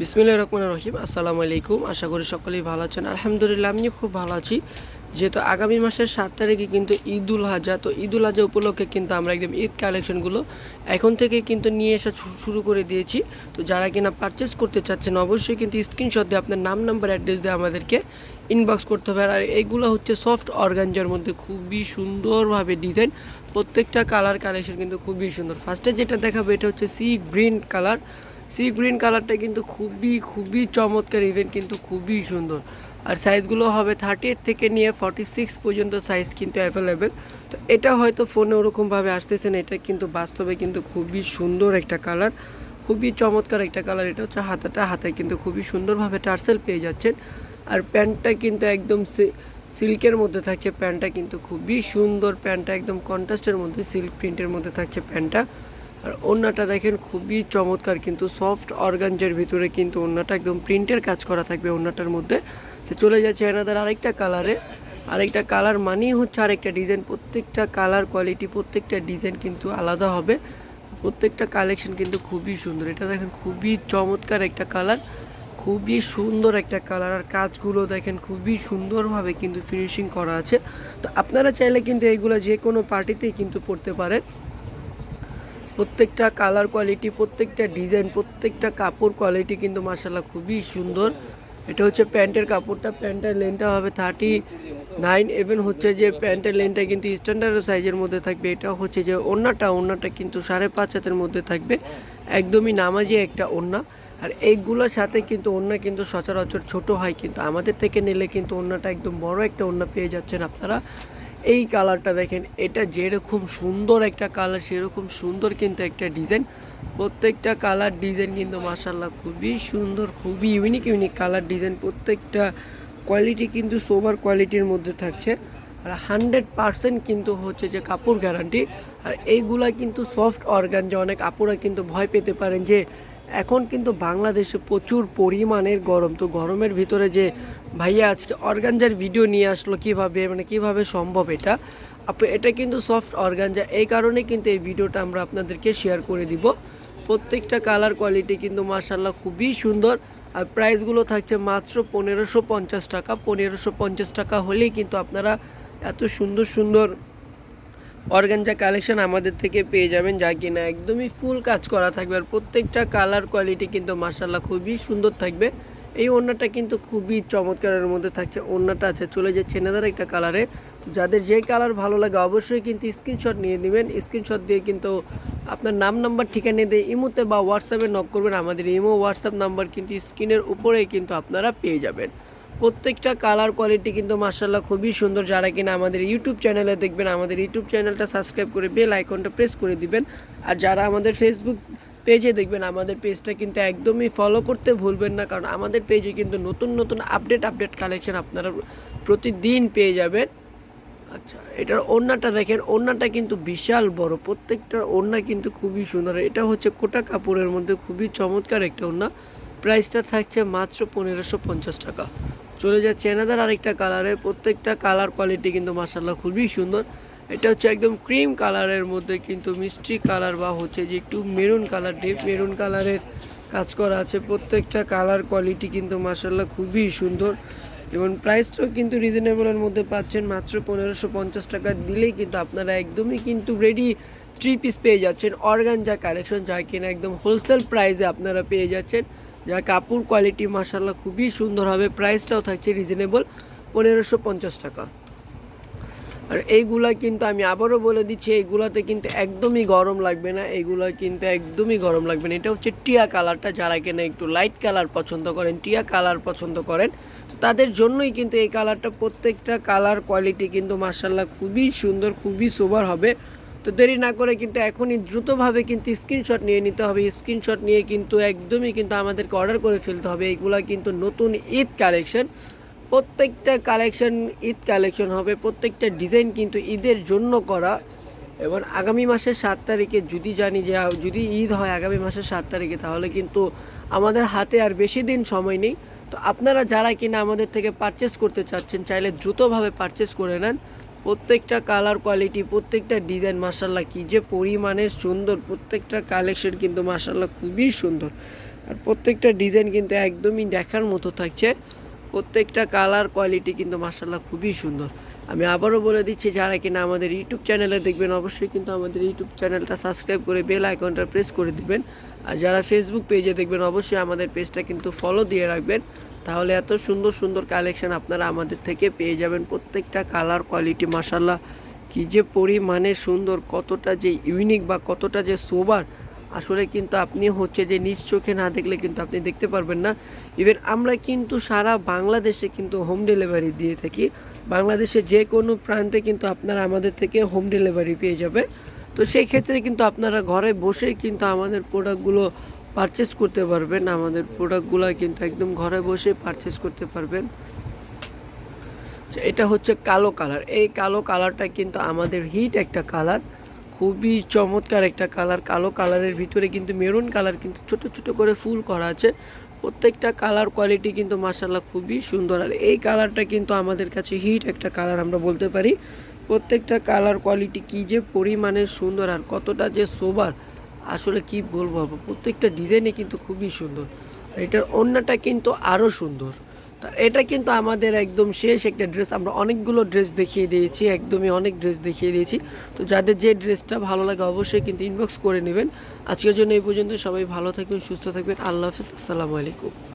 বিসমিল্লাহ রহমান রহিম। আসসালামু আলাইকুম। আশা করি সকলেই ভালো আছেন। আলহামদুলিল্লাহ আমি খুব ভালো আছি। যেহেতু আগামী মাসের সাত তারিখে কিন্তু ঈদুল হাজা তো ঈদুল হাজা উপলক্ষে কিন্তু আমরা একদম ঈদ কালেকশনগুলো এখন থেকে কিন্তু নিয়ে আসা শুরু করে দিয়েছি। তো যারা কিনা পারচেস করতে চাচ্ছেন, অবশ্যই কিন্তু স্ক্রিনশট দিয়ে আপনার নাম নাম্বার অ্যাড্রেস দিয়ে আমাদেরকে ইনবক্স করতে হবে। আর এইগুলো হচ্ছে সফট অর্গানজার মধ্যে খুবই সুন্দরভাবে ডিজাইন প্রত্যেকটা কালার কালেকশন কিন্তু খুবই সুন্দর। ফার্স্টে যেটা দেখাবো, এটা হচ্ছে sea green colour sea green কালারটা কিন্তু খুবই খুবই চমৎকার ইভেন্ট কিন্তু খুবই সুন্দর। আর সাইজগুলো হবে থার্টি থেকে নিয়ে ফর্টি সিক্স পর্যন্ত সাইজ কিন্তু অ্যাভেলেবেল তো এটা হয়তো ফোনে ওরকমভাবে আসতেছে না, এটা কিন্তু বাস্তবে কিন্তু খুবই সুন্দর একটা কালার খুবই চমৎকার একটা কালার এটা হচ্ছে হাতাটা, হাতায় কিন্তু খুবই সুন্দরভাবে টার্সেল পেয়ে যাচ্ছেন। আর প্যান্টটা কিন্তু একদম সিল্কের মধ্যে থাকছে প্যান্টটা, কিন্তু খুবই সুন্দর প্যান্টটা, একদম কন্ট্রাস্টের মধ্যে সিল্ক প্রিন্টের মধ্যে থাকছে প্যান্টটা। আর ওড়নাটা দেখেন খুবই চমৎকার, কিন্তু সফট অর্গানজের ভিতরে কিন্তু ওড়নাটা একদম প্রিন্টের কাজ করা থাকবে ওড়নাটার মধ্যে। সে চলে যাচ্ছে এনাদের আরেকটা কালারে আরেকটা কালার মানেই হচ্ছে আরেকটা ডিজাইন প্রত্যেকটা কালার কোয়ালিটি প্রত্যেকটা ডিজাইন কিন্তু আলাদা হবে। প্রত্যেকটা কালেকশন কিন্তু খুবই সুন্দর। এটা দেখেন খুবই চমৎকার একটা কালার খুবই সুন্দর একটা কালার আর কাজগুলো দেখেন খুবই সুন্দরভাবে কিন্তু ফিনিশিং করা আছে। তো আপনারা চাইলে কিন্তু এইগুলো যে কোনো পার্টিতেই কিন্তু পড়তে পারেন। প্রত্যেকটা কালার কোয়ালিটি প্রত্যেকটা ডিজাইন প্রত্যেকটা কাপড় কোয়ালিটি কিন্তু মাসাল্লাহ খুবই সুন্দর। এটা হচ্ছে প্যান্টের কাপড়টা, প্যান্টের লেনটা হবে থার্টি নাইন এভেন হচ্ছে যে প্যান্টের লেনটা কিন্তু স্ট্যান্ডার্ড সাইজের মধ্যে থাকবে। এটা হচ্ছে যে ওড়নাটা ওড়নাটা কিন্তু সাড়ে পাঁচ হাতের মধ্যে থাকবে। একদমই নামাজি একটা ওড়না আর এইগুলোর সাথে কিন্তু ওড়না কিন্তু সচরাচর ছোট হয়, কিন্তু আমাদের থেকে নিলে কিন্তু ওড়নাটা একদম বড় একটা ওড়না পেয়ে যাচ্ছেন আপনারা। এই কালারটা দেখেন, এটা যেরকম সুন্দর একটা কালার, সেরকম সুন্দর কিন্তু একটা ডিজাইন। প্রত্যেকটা কালার ডিজাইন কিন্তু মাসাল্লাহ খুবই সুন্দর, খুবই ইউনিক ইউনিক কালার ডিজাইন। প্রত্যেকটা কোয়ালিটি কিন্তু সোবার কোয়ালিটির মধ্যে থাকছে। আর হান্ড্রেড পারসেন্ট কিন্তু হচ্ছে যে কাপড় গ্যারান্টি আর এইগুলা কিন্তু সফট অর্গান যে অনেক আপুরা কিন্তু ভয় পেতে পারেন যে এখন কিন্তু বাংলাদেশে প্রচুর পরিমাণের গরম। তো গরমের ভিতরে যে ভাইয়া আজকে অর্গানজার ভিডিও নিয়ে আসলো কীভাবে মানে কীভাবে সম্ভব এটা? এটা কিন্তু সফট অর্গানজা। এই কারণে কিন্তু এই ভিডিওটা আমরা আপনাদেরকে শেয়ার করে দিব। প্রত্যেকটা কালার কোয়ালিটি কিন্তু মার্শাল্লাহ খুবই সুন্দর। আর প্রাইসগুলো থাকছে মাত্র পনেরোশো পঞ্চাশ টাকা। পনেরোশো পঞ্চাশ টাকা হলেই কিন্তু আপনারা এত সুন্দর সুন্দর অর্গানজা কালেকশন আমাদের থেকে পেয়ে যাবেন, যা কিনা একদমই ফুল কাজ করা থাকবে আর প্রত্যেকটা কালার কোয়ালিটি কিন্তু মার্শাল্লাহ খুবই সুন্দর থাকবে। এই ওড়নাটা কিন্তু খুবই চমৎকারের মধ্যে থাকছে, ওড়নাটা আছে, চলে যাচ্ছে এনাদের একটা কালারে তো যাদের যে কালার ভালো লাগে অবশ্যই কিন্তু স্ক্রিনশট নিয়ে নেবেন স্ক্রিনশট দিয়ে কিন্তু আপনার নাম নাম্বার ঠিকানা দিয়ে ইমোতে বা হোয়াটসঅ্যাপে নক করবেন। আমাদের ইমো হোয়াটসঅ্যাপ নাম্বার কিন্তু স্ক্রিনের উপরেই কিন্তু আপনারা পেয়ে যাবেন। প্রত্যেকটা কালার কোয়ালিটি কিন্তু মার্শাল্লাহ খুবই সুন্দর। যারা কিনা আমাদের ইউটিউব চ্যানেলে দেখবেন, আমাদের ইউটিউব চ্যানেলটা সাবস্ক্রাইব করে বেল আইকনটা প্রেস করে দিবেন। আর যারা আমাদের ফেসবুক পেজে দেখবেন, আমাদের পেজটা কিন্তু একদমই ফলো করতে ভুলবেন না, কারণ আমাদের পেজে কিন্তু নতুন নতুন আপডেট আপডেট কালেকশন আপনারা প্রতিদিন পেয়ে যাবেন। আচ্ছা এটার ওড়নাটা দেখেন, ওড়নাটা কিন্তু বিশাল বড়, প্রত্যেকটার ওড়না কিন্তু খুবই সুন্দর। এটা হচ্ছে কোটা কাপড়ের মধ্যে খুবই চমৎকার একটা ওড়না। প্রাইসটা থাকছে মাত্র পনেরোশো পঞ্চাশ টাকা। চলে যাচ্ছে এনাদার আরেকটা কালারে প্রত্যেকটা কালার কোয়ালিটি কিন্তু মাসাল্লাহ খুবই সুন্দর। এটা হচ্ছে একদম ক্রিম কালারের মধ্যে কিন্তু মিষ্টি কালার বা হচ্ছে যে একটু মেরুন কালার ডিপ মেরুন কালারের কাজ করা আছে। প্রত্যেকটা কালার কোয়ালিটি কিন্তু মাসাল্লাহ খুবই সুন্দর। এবং প্রাইসটাও কিন্তু রিজনেবলের মধ্যে পাচ্ছেন মাত্র পনেরোশো পঞ্চাশ টাকা। দিলেই কিন্তু আপনারা একদমই কিন্তু রেডি থ্রি পিস পেয়ে যাচ্ছেন। অর্গান যা কালেকশন যা কিনা একদম হোলসেল প্রাইসে আপনারা পেয়ে যাচ্ছেন। যা কাপড় কোয়ালিটি মাসাল্লাহ খুবই সুন্দর হবে। প্রাইসটাও থাকছে রিজনেবল পনেরোশো পঞ্চাশ টাকা। আর এইগুলা কিন্তু আমি আবারও বলে দিচ্ছি, এইগুলাতে কিন্তু একদমই গরম লাগবে না, এইগুলা কিন্তু একদমই গরম লাগবে না। এটা হচ্ছে টিয়া কালারটা, যারা কিনা একটু লাইট কালার পছন্দ করেন, টিয়া কালার পছন্দ করেন, তো তাদের জন্যই কিন্তু এই কালারটা প্রত্যেকটা কালার কোয়ালিটি কিন্তু মার্শাল্লাহ খুবই সুন্দর, খুবই সোবার হবে। তো দেরি না করে কিন্তু এখনই দ্রুতভাবে কিন্তু স্ক্রিনশট নিয়ে নিতে হবে। স্ক্রিনশট নিয়ে কিন্তু একদমই কিন্তু আমাদেরকে অর্ডার করে ফেলতে হবে। এইগুলা কিন্তু নতুন ঈদ কালেকশন প্রত্যেকটা কালেকশন ঈদ কালেকশন হবে। প্রত্যেকটা ডিজাইন কিন্তু ঈদের জন্য করা। এবং আগামী মাসের সাত তারিখে যদি জানি যে, যদি ঈদ হয় আগামী মাসের সাত তারিখে, তাহলে কিন্তু আমাদের হাতে আর বেশি দিন সময় নেই। তো আপনারা যারা কিনা আমাদের থেকে পারচেস করতে চাচ্ছেন, চাইলে দ্রুতভাবে পারচেস করে নেন। প্রত্যেকটা কালার কোয়ালিটি প্রত্যেকটা ডিজাইন মাসাল্লাহ কি যে পরিমাণে সুন্দর। প্রত্যেকটা কালেকশন কিন্তু মাসাল্লাহ খুবই সুন্দর। আর প্রত্যেকটা ডিজাইন কিন্তু একদমই দেখার মতো থাকছে। প্রত্যেকটা কালার কোয়ালিটি কিন্তু মার্শাল্লাহ খুবই সুন্দর। আমি আবারও বলে দিচ্ছি, যারা কিনা আমাদের ইউটিউব চ্যানেলে দেখবেন, অবশ্যই কিন্তু আমাদের ইউটিউব চ্যানেলটা সাবস্ক্রাইব করে বেল আইকনটা প্রেস করে দিবেন। আর যারা ফেসবুক পেজে দেখবেন, অবশ্যই আমাদের পেজটা কিন্তু ফলো দিয়ে রাখবেন। তাহলে এত সুন্দর সুন্দর কালেকশন আপনারা আমাদের থেকে পেয়ে যাবেন। প্রত্যেকটা কালার কোয়ালিটি মাসাল্লাহ কি যে পরিমাণে সুন্দর, কতটা যে ইউনিক বা কতটা যে সোবার আসলে কিন্তু আপনি হচ্ছে যে নিজ চোখে না দেখলে কিন্তু আপনি দেখতে পারবেন না। ইভেন আমরা কিন্তু সারা বাংলাদেশে কিন্তু হোম ডেলিভারি দিয়ে থাকি। বাংলাদেশে যে কোনো প্রান্তে কিন্তু আপনারা আমাদের থেকে হোম ডেলিভারি পেয়ে যাবে তো সেই ক্ষেত্রে কিন্তু আপনারা ঘরে বসেই কিন্তু আমাদের প্রোডাক্টগুলো পারচেস করতে পারবেন। আমাদের প্রোডাক্টগুলো কিন্তু একদম ঘরে বসে পারচেস করতে পারবেন। এটা হচ্ছে কালো কালার এই কালো কালারটা কিন্তু আমাদের হিট একটা কালার খুবই চমৎকার একটা কালার কালো কালারের ভিতরে কিন্তু মেরুন কালার কিন্তু ছোট ছোট করে ফুল করা আছে। প্রত্যেকটা কালার কোয়ালিটি কিন্তু মাসাল্লাহ খুবই সুন্দর। আর এই কালারটা কিন্তু আমাদের কাছে হিট একটা কালার আমরা বলতে পারি। প্রত্যেকটা কালার কোয়ালিটি কী যে পরিমাণে সুন্দর আর কতটা যে সোবার আসলে কি বলব, প্রত্যেকটা ডিজাইনে কিন্তু খুবই সুন্দর। আর এটার অন্যটা কিন্তু আরও সুন্দর। তা এটা কিন্তু আমাদের একদম শেষ একটা ড্রেস। আমরা অনেকগুলো ড্রেস দেখিয়ে দিয়েছি, একদমই অনেক ড্রেস দেখিয়ে দিয়েছি। তো যাদের যে ড্রেসটা ভালো লাগে অবশ্যই কিন্তু ইনবক্স করে নেবেন। আজকের জন্য এই পর্যন্ত। সবাই ভালো থাকবেন, সুস্থ থাকবেন। আল্লাহ হাফিজ। আসসালামু আলাইকুম।